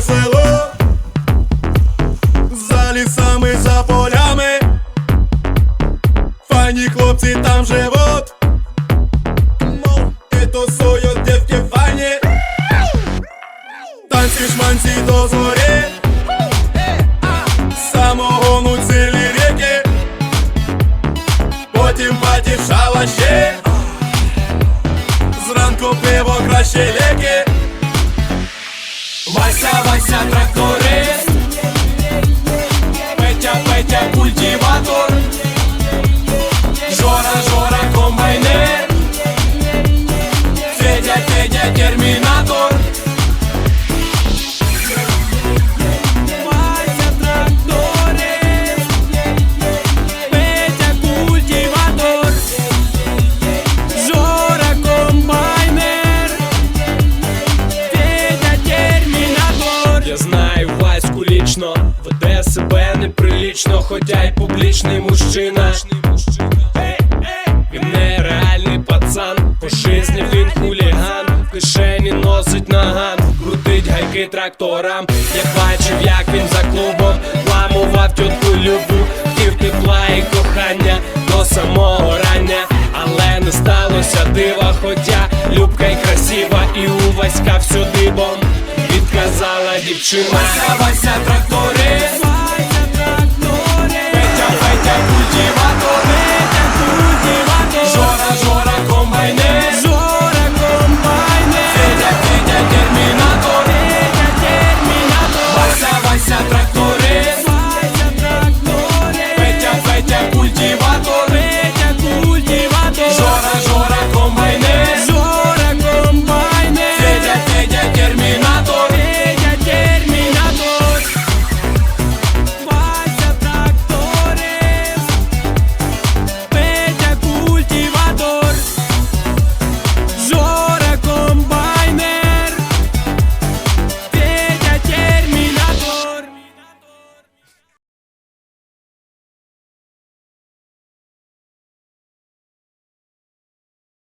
село, за лісами, за полями, файні хлопці там живуть, мов ти тосою дівки файні, танці шманці до зорі, самогонуть цілі ріки, потім баті шалаші, зранку пиво краще ліки. Вася, Вася, тракторист Лічно, веде себе неприлічно, хоча й публічний мужчина. Він нереальний пацан, по жизні він хуліган, в кишені носить наган, крутить гайки тракторам. Я бачив, як він за клубом ламував тітку любу, хотів тепла і кохання до самого рання, але не сталося дива, дівчина. Вася, тракторист